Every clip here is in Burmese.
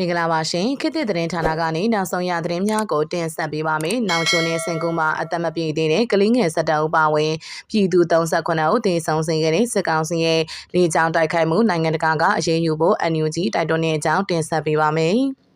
မင်္ဂလာပါရှင်ခေတ်သစ်သတင်းဌာနကနေနောက်ဆုံးရသတင်းများကိုတင်ဆက်ပေးပါမယ်။နောင်ချုံနဲ့စင်ကူမှာအသက်မပြည့်သေးတဲ့ကလေးငယ်၁၁ဦးပါဝင်ပြည်သူ38ဦးသေဆုံးစေခဲ့တဲ့စစ်ကောင်စီရဲ့လေကြောင်းတိုက်ခိုက်မှုနိုင်ငံတကာကအရေးယူဖို့ NUG တိုက်တွန်းတဲ့အကြောင်းတင်ဆက်ပေးပါမယ်။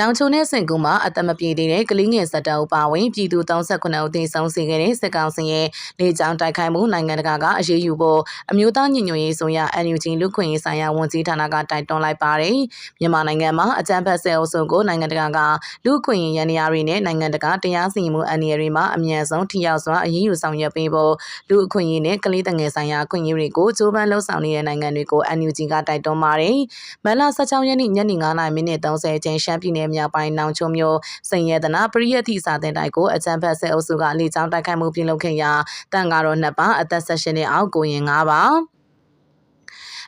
နောင်ချုံနဲ့စင်ကူမှာအသက်မပြေသေးတဲ့ကလေးငယ်၁၁ဦးပါဝင်ပြည်သူ38ဦးသေဆုံးစေခဲ့တဲ့စစ်ကောင်စီရဲ့လေကြောင်းတိုက်ခိုက်မှုနိုင်ငံတကာကအရေးယူဖို့အမျိုးသားညီညွတ်ရေးဆိုရ NUG လူခွင့်ရေးဆိုင်ရာဝန်ကြီးဌာနကတိုက်တွန်းလိုက်ပါတယ်။မြန်မာနိုင်ငံမှာအကြမ်းဖက်ဆဲအုပ်စုကိုနိုင်ငံတကာကလူခွင့်ရေးရန်ရာတွေနဲ့နိုင်ငံတကာတရားစီရင်မှုအန္တရာယ်တွေမှာအမြန်ဆုံးထိရောက်စွာအရေးယူဆောင်ရွက်ပေးဖို့လူအခွင့်ရေးနဲ့ကလေးတငယ်ဆိုင်ရာခွင့်ရေးတွေကိုကြိုးပမ်းလှုံ့ဆော်နေတဲ့နိုင်ငံတွေကို NUG ကတိုက်တွန်းပါတယ်။မန်လာ16ရက်နေ့ညနေ9:30မိနစ်30ချိန်ရှမ်းပြည်နယ်မြောက်ပိုင်းနောင်ချုံမြို့စိန်ရတနာပရိယတိစာတင်တိုက်ကိုအကြံဖက်ဆဲအုပ်စုကလေကြောင်းတိုက်ခိုက်မှုပြုလုပ်ခဲ့ရာတန်ကားတော်နှစ်ပါအသက်16နှစ်အောက်ကိုရင်9ပါ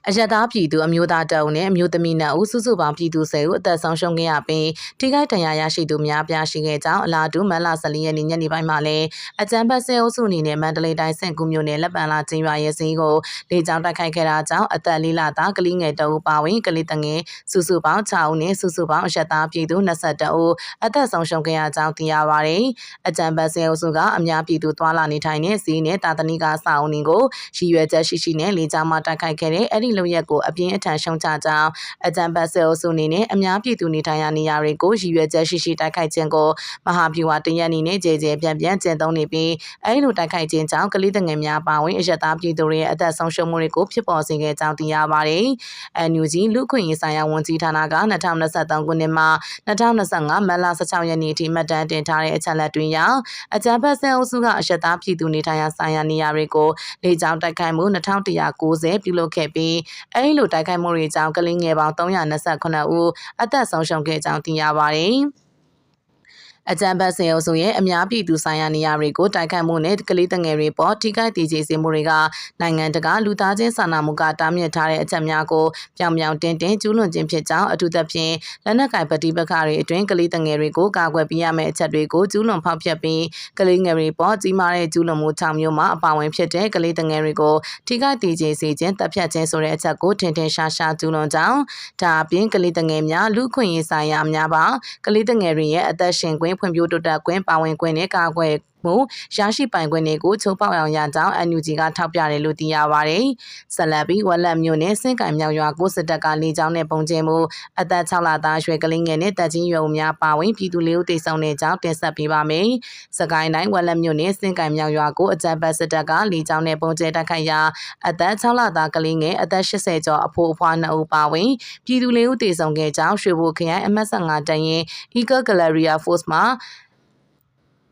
အရသာပြည်သူအမျိုးသားတအုပ်နဲ့အမျိုးသမီးနှစ်ဦးစုစုပေါင်းပြည်သူ10ဦးအသက်ဆုံးရှုံးခဲ့ရပြီးထိခိုက်ဒဏ်ရာရရှိသူများပြားရှိခဲ့ကြောင်းအလားတူမန်လာ14ရက်နေ့ညနေပိုင်းမှာလည်းအကြံဖက်ဆဲအုပ်စုအနေနဲ့မန္တလေးတိုင်းစင်ကူးမြို့နယ်လက်ပံလာကျင်းရွာရဲစည်းကိုလေကြောင်းတိုက်ခိုက်ခဲ့တာကြောင့်အသက်လေးလသားကလေးငယ်တအုပ်ပါဝင်ကလေးတငယ်စုစုပေါင်း6ဦးနဲ့စုစုပေါင်းအရသာပြည်သူ22ဦးအသက်ဆုံးရှုံးခဲ့ရကြောင်းသိရပါတယ်။အကြံဖက်ဆဲအုပ်စုကအများပြည်သူသွာလာနေထိုင်တဲ့စီးနဲ့တာတနီကစာအုပ်တွေကိုရည်ရွယ်ချက်ရှိရှိနဲ့လေကြောင်းမှတိုက်ခိုက်ခဲ့တဲ့အဲ့ဒီလုပ်ရက်ကိုအပြင်းအထန်ရှုံချကြောင်းအကြံပတ်ဆဲအုပ်စုအနေနဲ့အများပြည်သူနေထိုင်ရာနေရာတွေကိုရည်ရွယ်ချက်ရှိရှိတိုက်ခိုက်ခြင်းကိုမဟာဗျူဟာတရက်အနေနဲ့ကြေကြေပြန်ပြန်ကျင့်သုံးနေပြီးအဲဒီလိုတိုက်ခိုက်ခြင်းကြောင့်ကလေးငယ်များပါဝင်အရတာပြည်သူတွေရဲ့အသက်ဆုံးရှုံးမှုတွေကိုဖြစ်ပေါ်စေခဲ့ကြောင်းသိရပါတယ်။ NUG လူခွင့်ရေးဆိုင်ရာဝန်ကြီးဌာနက2023ခုနှစ်မှ2025မတ်လ16ရက်နေ့ထိမှတ်တမ်းတင်ထားတဲ့အချက်အလက်တွေအရအကြံဖက်ဆဲအုပ်စုကအရတာပြည်သူနေထိုင်ရာဆိုင်ရာနေရာတွေကိုလေကြောင်းတိုက်ခိုက်မှု2190ပြုလုပ်ခဲ့ပြီးအဲဒီလိုတိုက်ခိုက်မှုတွေကြောင့်ကလေးငယ်ပေါင်း329ဦးအသက်ဆုံးရှုံးခဲ့ကြောင်းသိရပါတယ်။ အကြံဖတ်စေအုပ်စုရဲ့အများပြည်သူဆိုင်ရာနေရာတွေကိုတိုက်ခတ်မှုနဲ့ကလေးငယ်တွေပေါ်ထိခိုက်တည်ကြည်စေမှုတွေကနိုင်ငံတကာလူသားချင်းစာနာမှုကတားမြစ်ထားတဲ့အချက်များကိုပြောင်ပြောင်တင်းတင်းကျူးလွန်ခြင်းဖြစ်ကြောင်းအထူးသဖြင့်လက်နက်ကင်ပဋိပက္ခတွေအတွင်းကလေးငယ်တွေကိုကာကွယ်ပေးရမယ့်အချက်တွေကိုကျူးလွန်ဖောက်ဖျက်ပြီးကလေးငယ်တွေပေါ်ကြီးမားတဲ့ကျူးလွန်မှု၆မျိုးမှာအပါဝင်ဖြစ်တဲ့ကလေးငယ်တွေကိုထိခိုက်တည်ကြည်စေခြင်းတပ်ဖြတ်ခြင်းဆိုတဲ့အချက်ကိုထင်ထင်ရှားရှားကျူးလွန်ကြောင်းဒါအပြင်ကလေးငယ်များလူခွင့်ရေးဆိုင်ရာများပါကလေးငယ်တွေရဲ့အသက်ရှင်ခွင့်ဖွံ့ဖြိုးတိုးတက်ခွင့်ပါဝင်ခွင့်နဲ့ကာကွယ် မှုရရှိပိုင်ခွင့်တွေကိုချိုးဖောက်အောင်ရကြောင်း NUG ကထောက်ပြတယ်လို့သိရပါတယ်။ဆက်လက်ပြီးဝက်လက်မျိုးနဲ့စင်ကံမြောက်ရွာကိုစစ်တပ်ကလေကြောင်းနဲ့ပုံကျဲမှုအသက်6လသားရွယ်ကလေးငယ်နဲ့တက်ကြီးရွယ်ဦးများပါဝင်ပြည်သူလေးဦးတိတ်ဆောင်တဲ့ကြောင်းတင်ဆက်ပေးပါမယ်။စကိုင်းတိုင်းဝက်လက်မျိုးနဲ့စင်ကံမြောက်ရွာကိုအကြမ်းဖက်စစ်တပ်ကလေကြောင်းနဲ့ပုံကျဲတိုက်ခိုက်ရာအသက်6လသားကလေးငယ်အသက်80ကျော်အဖိုးအဖွား2ဦးပါဝင်ပြည်သူလေးဦးတိတ်ဆောင်ခဲ့ကြောင်းရွှေဘိုခရိုင်အမတ်15တန်ရင် Eagle Galleria Force မှာ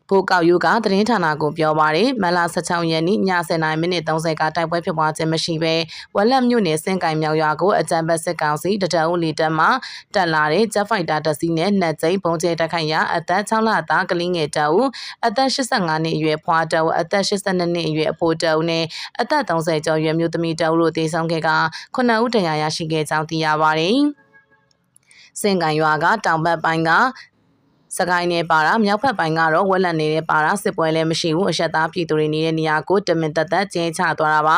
ဖိုးကောက်ယူကသတင်းဌာနကိုပြောပါရယ်မလ16ရက်နေ့ည7:30မိနစ်30ကတိုက်ပွဲဖြစ်ပွားခြင်းမရှိဘဲဝက်လက်မြို့နယ်စင်ကိုင်မြောက်ရွာကိုအကြံပတ်စစ်ကောင်စီတတအုပ်လီတက်မှတက်လာတဲ့ဂျက်ဖိုက်တာတစီနဲ့နှက်ကျိန်းပုံကျဲတက်ခိုင်ရာအသက်6လသားကလေးငယ်တအုပ်အသက်85နှစ်အရွယ်ဖွားတအုပ်အသက်82နှစ်အရွယ်အဖိုးတအုပ်နဲ့အသက်30ကျော်ရွယ်မျိုးသမီးတအုပ်တို့တေဆုံးခဲ့က9ဦးတရားရရှိခဲ့ကြောင်းသိရပါတယ်စင်ကန်ရွာကတောင်ဘက်ပိုင်းက စကိုင်းနယ်ပါတာမြောက်ဘက်ပိုင်းကတော့ဝက်လက်နေတဲ့ပါတာစစ်ပွဲလည်းမရှိဘူးအရှက်သားပြည်သူတွေနေတဲ့နေရာကိုတမင်တက်တက်ကျင်းချသွားတာပါ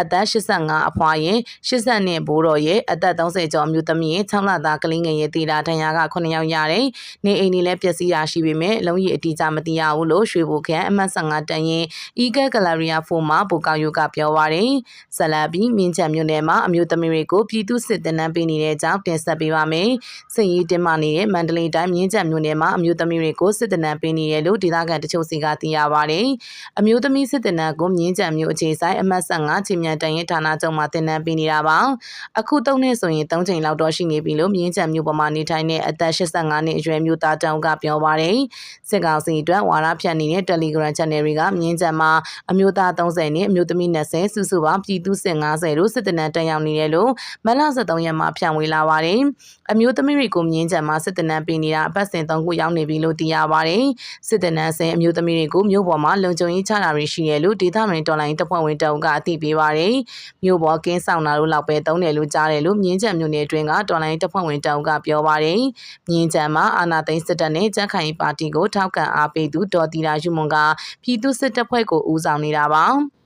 အသက်85အဖွားရင်80နှစ်ဘိုးတော်ရဲ့အသက်30ကျော်အမျိုးသမီးရဲ့6လသားကလေးငယ်ရဲ့တည်တာဒဏ်ရာက9ယောက်ရတယ်နေအိမ်တွေလည်းပျက်စီးရရှိပေမဲ့လုံးကြီးအတိအကျမသိရဘူးလို့ရွှေဘိုခန့်အမှတ်15တန်ရင် Eagle Galleria 4မှာပိုကောက်ယူကပြောပါရယ်ဇလဘီမြင်းချံမြို့နယ်မှာအမျိုးသမီးတွေကိုပြည်သူစစ်တပ်နှံပေးနေတဲ့အကြောင်းတင်ဆက်ပေးပါမယ်စင်ရီတင်မာနေတဲ့မန္တလေးတိုင်းမြင်းချံမြို့နယ်မှာအမျိုးသမီးတွေကိုစစ်တနံပေးနေရလို့ဒေသခံတချို့စီကသိရပါတယ်။အမျိုးသမီးစစ်တနံကိုမြင်းကြံမျိုးအခြေဆိုင်အမှတ်15ချင်းမြန်တန်ရင်ဌာနချုပ်မှာတင်နံပေးနေတာပါ။အခုသုံးနှစ်ဆိုရင်၃ချိန်လောက်တော့ရှိနေပြီလို့မြင်းကြံမျိုးပေါ်မှာနေထိုင်တဲ့အသက်85နှစ်အရွယ်မျိုးသားတောင်ကပြောပါတယ်။စစ်ကောင်စီအတွက်ဝါရဖြန့်နေတဲ့ Telegram Channel တွေကမြင်းကြံမှာအမျိုးသား30နဲ့အမျိုးသမီး20စုစုပေါင်းပြည်သူစစ်50လို့စစ်တနံတက်ရောက်နေတယ်လို့မလ73ရက်မှာဖြန့်ဝေလာပါတယ်။အမျိုးသမီးတွေကိုမြင်းကြံမှာစစ်တနံပေးနေတာအပတ်စဉ်3ခုရောက်နေပြီလို့သိရပါတယ်။စစ်တပ်နန်းစင်အမျိုးသမီးတွေကိုမြို့ပေါ်မှာလုံခြုံရေးချတာတွေရှိရလို့ဒေသတွင်တော်လိုင်းတပ်ဖွဲ့ဝင်တအုပ်ကအသိပေးပါတယ်။မြို့ပေါ်ကင်းဆောင်တာလို့လောက်ပဲသုံးတယ်လို့ကြားတယ်လို့မြင်းချံမြို့နယ်အတွင်းကတော်လိုင်းတပ်ဖွဲ့ဝင်တအုပ်ကပြောပါတယ်။မြင်းချံမှာအာနာသိန်းစစ်တပ်နဲ့ကြက်ခိုင်ပါတီကိုထောက်ခံအားပေးသူဒေါ်တီရာယူမွန်ကပြည်သူစစ်တပ်ဖွဲ့ကိုဦးဆောင်နေတာပါ။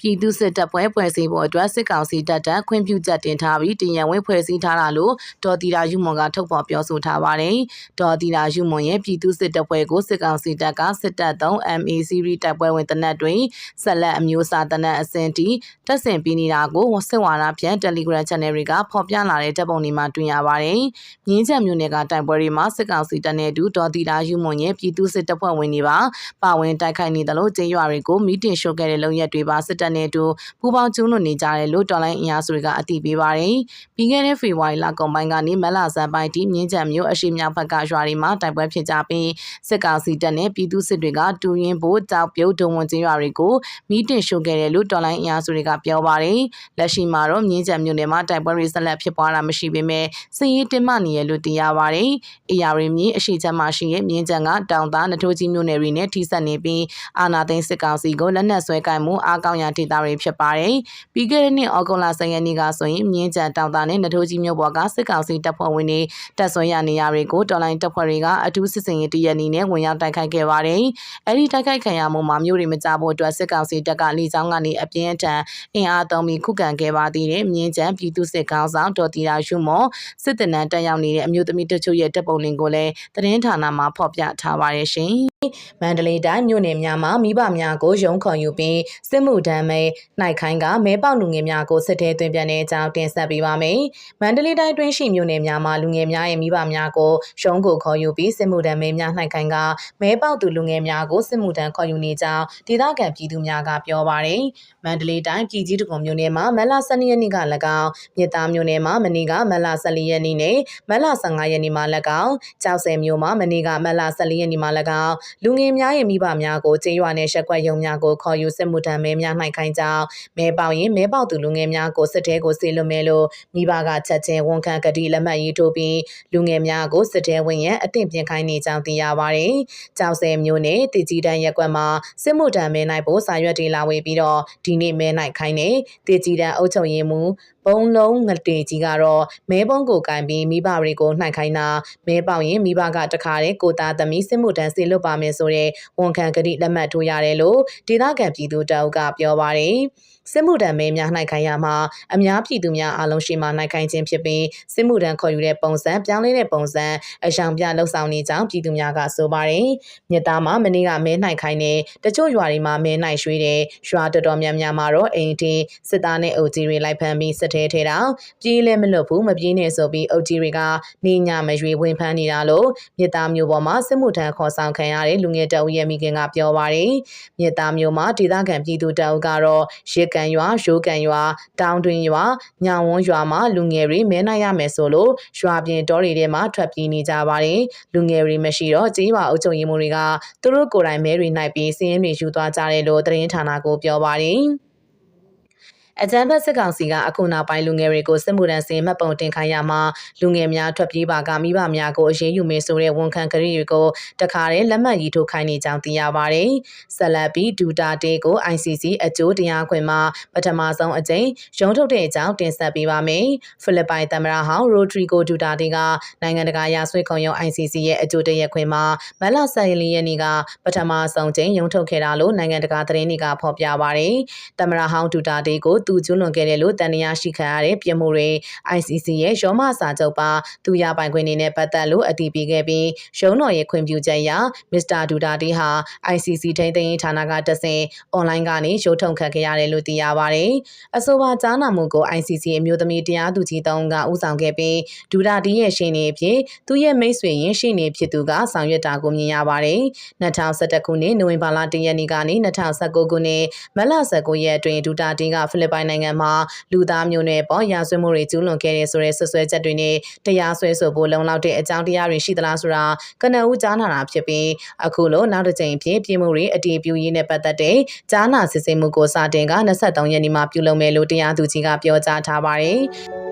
ပြည်သူစစ်တပ်ဖွဲ့ဖွဲ့စည်းဖို့အတွက်စစ်ကောင်စီတပ်တပ်ခွင့်ပြုချက်တင်ထားပြီးတင်ရန်ဝင်ဖွဲ့စည်းထားတာလို့ဒေါ်တီရာယူမွန်ကထုတ်ဖော်ပြောဆိုထားပါတယ်။ဒေါ်တီရာယူမွန်ရဲ့ပြည်သူစစ်တပ်ဖွဲ့ကိုစစ်ကောင်စီတပ်ကစစ်တပ်သုံး MA series တပ်ဖွဲ့ဝင်တနက်တွင်ဆက်လက်အမျိုးအစားတနက်အစင်တီတက်ဆင်ပြီးနေတာကိုစစ်ဝါဒဖြန့် Telegram Channel တွေကဖော်ပြလာတဲ့တပ်ပုံတွေမှာတွေ့ရပါတယ်။မြင်းချက်မျိုးနယ်ကတိုက်ပွဲတွေမှာစစ်ကောင်စီတပ်နဲ့အတူဒေါ်တီရာယူမွန်ရဲ့ပြည်သူစစ်တပ်ဖွဲ့ဝင်တွေပါပါဝင်တိုက်ခိုက်နေတယ်လို့ကျေးရွာတွေကိုမီတင်ရှို့ခဲ့တဲ့လုံရက်တွေပါစစ်တပ်နဲ့အတူပူးပေါင်းကျူးလွန်နေကြတယ်လို့တော်လိုင်းအင်အားစုတွေကအသိပေးပါတယ်။ပြီးခဲ့တဲ့ဖေဖော်ဝါရီလကုန်ပိုင်းကနေမလဆန်ပိုင်းထိမြင်းချံမျိုးအရှိမြောက်ဘက်ကရွာတွေမှာတိုက်ပွဲဖြစ်ကြပြီးစစ်ကောင်စီတပ်နဲ့ပြည်သူစစ်တွေကတူရင်ဘိုးကြောက်ပြုတ်ဒုံဝန်ကျင်းရွာတွေကိုမီးတင်ရှို့ခဲ့တယ်လို့တော်လိုင်းအင်အားစုတွေကပြောပါတယ်။လက်ရှိမှာတော့မြင်းချံမျိုးနယ်မှာတိုက်ပွဲတွေဆက်လက်ဖြစ်ပွားတာမရှိပေမဲ့စစ်ရေးတင်မှနေရလို့သိရပါတယ်။အေယာရီမြင်းအရှိချမ်းမှာရှိတဲ့မြင်းချံကတောင်သားနထိုးကြီးမျိုးနယ်တွေနဲ့ထိစပ်နေပြီးအာနာသိန်းစစ်ကောင်စီကိုလက်နက်ဆွဲကင်မှုအားကောင်းရာဒေသတွေဖြစ်ပါတယ်။ပြီးခဲ့တဲ့နှစ်ဩဂုတ်လ10ရက်နေ့ကဆိုရင်မြင်းကြံတောင်သားနဲ့နထိုးကြီးမြို့ပေါ်ကစစ်ကောင်စီတပ်ဖွဲ့ဝင်တွေတပ်ဆွဲရနေရတွေကိုတော်လိုင်းတပ်ဖွဲ့တွေကအထူးစစ်စင်ရေးတရက်နေနဲ့ဝင်ရောက်တိုက်ခိုက်ခဲ့ပါတယ်။အဲဒီတိုက်ခိုက်ခံရမှုမှာမြို့တွေမကြဖို့အတွက်စစ်ကောင်စီတပ်ကလီချောင်းကနေအပြင်းအထန်အင်အားသုံးပြီးခုခံခဲ့ပါသေးတယ်။မြင်းကြံပြည်သူစစ်ကောင်ဆောင်ဒေါ်တီရာရှုမောစစ်တပ်နန်းတက်ရောက်နေတဲ့အမျိုးသမီးတချို့ရဲ့တပ်ပုံလင်ကိုလည်းသတင်းဌာနမှာဖော်ပြထားပါတယ်ရှင်။ မန္တလေးတိုင်းမြို့နယ်များမှာမိဘများကိုရုံးခေါ်ယူပြီးစစ်မှုထမ်းမဲနိုင်ခိုင်းကမဲပေါက်လူငယ်များကိုစစ်ထဲသွင်းပြန်တဲ့အကြောင်းတင်ဆက်ပေးပါမယ်။မန္တလေးတိုင်းတွင်းရှိမြို့နယ်များမှာလူငယ်များရဲ့မိဘများကိုရုံးကိုခေါ်ယူပြီးစစ်မှုထမ်းမဲများနိုင်ခိုင်းကမဲပေါက်သူလူငယ်များကိုစစ်မှုထမ်းခေါ်ယူနေကြောင်းဒေသခံပြည်သူများကပြောပါရယ်။မန္တလေးတိုင်းပြည်ကြီးတကုံမြို့နယ်မှာမလ12ရက်နေ့က၎င်းမြစ်သားမြို့နယ်မှာမနေ့ကမလ14ရက်နေ့နဲ့မလ15ရက်နေ့မှာ၎င်းကြောက်စဲမြို့မှာမနေ့ကမလ14ရက်နေ့မှာ၎င်းလူငယ်များရဲ့မိဘများကိုကျေးရွာနယ်ရက်ကွက်ရုံများကိုခေါ်ယူစစ်မှုထမ်းမဲများနိုင်ခိုင်းကြောင်းမဲပေါက်ရင်မဲပေါက်သူလူငယ်များကိုစစ်တဲကိုစေလွှတ်မယ်လို့မိဘကချက်ချင်းဝန်ခံကတိလက်မှတ်ရေးထိုးပြီးလူငယ်များကိုစစ်တဲဝင်ရန်အသင့်ပြင်ခိုင်းနေကြောင်းသိရပါတယ်။ကြောက်စဲမျိုးနဲ့တည်ကြီးတန်းရက်ကွက်မှာစစ်မှုထမ်းမဲနိုင်ဖို့စာရွက်တွေလာဝေပြီးတော့ဒီနေ့မဲနိုင်ခိုင်းနေတည်ကြီးတန်းအုပ်ချုပ်ရေးမှူးဘုံလုံးငတေကြီးကတော့မဲပုံးကိုကင်ပြီးမိဘတွေကိုနှိုက်ခိုင်းတာမဲပေါင်ရင်မိဘကတခါတည်းကိုသားသမီးစစ်မှုထမ်းစေလွတ်ပါမယ်ဆိုတဲ့ဝန်ခံကတိလက်မှတ်ထိုးရတယ်လို့ဒေသခံပြည်သူတအုပ်ကပြောပါတယ်စစ်မှုထမ်းမဲများနှိုက်ခိုင်းရမှာအများပြည်သူများအားလုံးရှိမှနှိုက်ခိုင်းခြင်းဖြစ်ပြီးစစ်မှုထမ်းခေါ်ယူတဲ့ပုံစံပြောင်းလဲတဲ့ပုံစံအရှောင်ပြလှုပ်ဆောင်နေကြောင်းပြည်သူများကဆိုပါတယ်မြစ်သားမှာမနေ့ကမဲနှိုက်ခိုင်းတဲ့တချို့ရွာတွေမှာမဲနှိုက်ရွှေ့တဲ့ရွာတော်တော်များများမှာတော့အိမ်တင်စစ်သားနဲ့အုပ်ကြီးတွေလိုက်ဖမ်းပြီးစစ်ထဲထဲတာပြေးလဲမလွတ်ဘူးမပြေးနဲ့ဆိုပြီးအုပ်ကြီးတွေကနေညမရွေဝင်ဖမ်းနေတာလို့မြစ်သားမျိုးပေါ်မှာစစ်မှုထမ်းခေါ်ဆောင်ခံရတဲ့လူငယ်တအုပ်ရဲ့မိခင်ကပြောပါတယ်မြစ်သားမျိုးမှာဒေသခံပြည်သူတအုပ်ကတော့ရစ်ကန်ရွာရိုးကန်ရွာတောင်တွင်ရွာညောင်ဝန်းရွာမှာလူငယ်တွေမဲနိုင်ရမယ်ဆိုလို့ရွာပြင်တောတွေထဲမှာထွက်ပြေးနေကြပါတယ်လူငယ်တွေမရှိတော့ကြေးပါအုပ်ချုပ်ရေးမှူးတွေကသူတို့ကိုယ်တိုင်မဲတွေနိုင်ပြီးစီးရင်တွေယူသွားကြတယ်လို့သတင်းဌာနကိုပြောပါတယ် အကြံဖက်စစ်ကောင်စီကအခုနောက်ပိုင်းလူငယ်တွေကိုစစ်မှုထမ်းစင်မှတ်ပုံတင်ခိုင်းရမှာလူငယ်များထွက်ပြေးပါကမိဘများကိုအရေးယူမယ်ဆိုတဲ့ဝန်ခံကတိတွေကိုတခါတည်းလက်မှတ်ရေးထိုးခိုင်းနေကြောင်းသိရပါတယ်။ဆက်လက်ပြီးဒူတာတေကို ICC အကျိုးတရားခွင်မှာပထမဆုံးအကြိမ်ရုံးထုတ်တဲ့အကြောင်းတင်ဆက်ပေးပါမယ်။ဖိလစ်ပိုင်သမ္မတဟောင်းရိုဒရီဂိုဒူတာတေကနိုင်ငံတကာရာဆွေးခုံရုံး ICC ရဲ့အကျိုးတရားခွင်မှာမလ14ရက်နေ့ကပထမဆုံးကြိမ်ရုံးထုတ်ခဲ့တာလို့နိုင်ငံတကာသတင်းတွေကဖော်ပြပါတယ်။သမ္မတဟောင်းဒူတာတေကိုသူကျူးလွန်ခဲ့တယ်လို့တန်တရားရှိခံရတဲ့ပြစ်မှုတွေ ICC ရဲ့ရောမစာချုပ်ပါသူရပိုင်ခွင့်တွေနဲ့ပတ်သက်လို့အတည်ပြုခဲ့ပြီးရုံးတော်ရဲ့ခွင့်ပြုချက်အရမစ္စတာဒူတာတီဟာ ICC ထိန်းသိမ်းရေးဌာနကတဆင့်အွန်လိုင်းကနေရုံးထုတ်ခတ်ခဲ့ရတယ်လို့သိရပါတယ်။အဆိုပါကြားနာမှုကို ICC အမျိုးသမီးတရားသူကြီးတောင်းကဥဆောင်ခဲ့ပြီးဒူတာတီရဲ့ရှင်းနေဖြစ်သူရဲ့မိတ်ဆွေရင်းရှင်းနေဖြစ်သူကဆောင်ရွက်တာကိုမြင်ရပါတယ်။2011ခုနှစ်နိုဝင်ဘာလ1ရက်နေ့ကနေ2019ခုနှစ်မတ်လ19ရက်အတွင်းဒူတာတီကဖိလစ်ပိုင်နိုင်ငံမှာလူသားမျိုးနွယ်ပေါ်ရာဇဝတ်မှုတွေကျူးလွန်ခဲ့တဲ့ဆိုတဲ့ဆွဆွဲချက်တွေနဲ့တရားစွဲဆိုဖို့လုံလောက်တဲ့အကြောင်းတရားတွေရှိသလားဆိုတာကနဦးကြားနာတာဖြစ်ပြီးအခုလိုနောက်တစ်ကြိမ်ဖြစ်ပြည်မှုတွေအတီးပြူရေးနဲ့ပတ်သက်တဲ့ကြားနာစစ်ဆေးမှုကိုစတင်က23ရက်နေ့မှာပြုလုပ်မယ်လို့တရားသူကြီးကပြောကြားထားပါတယ်။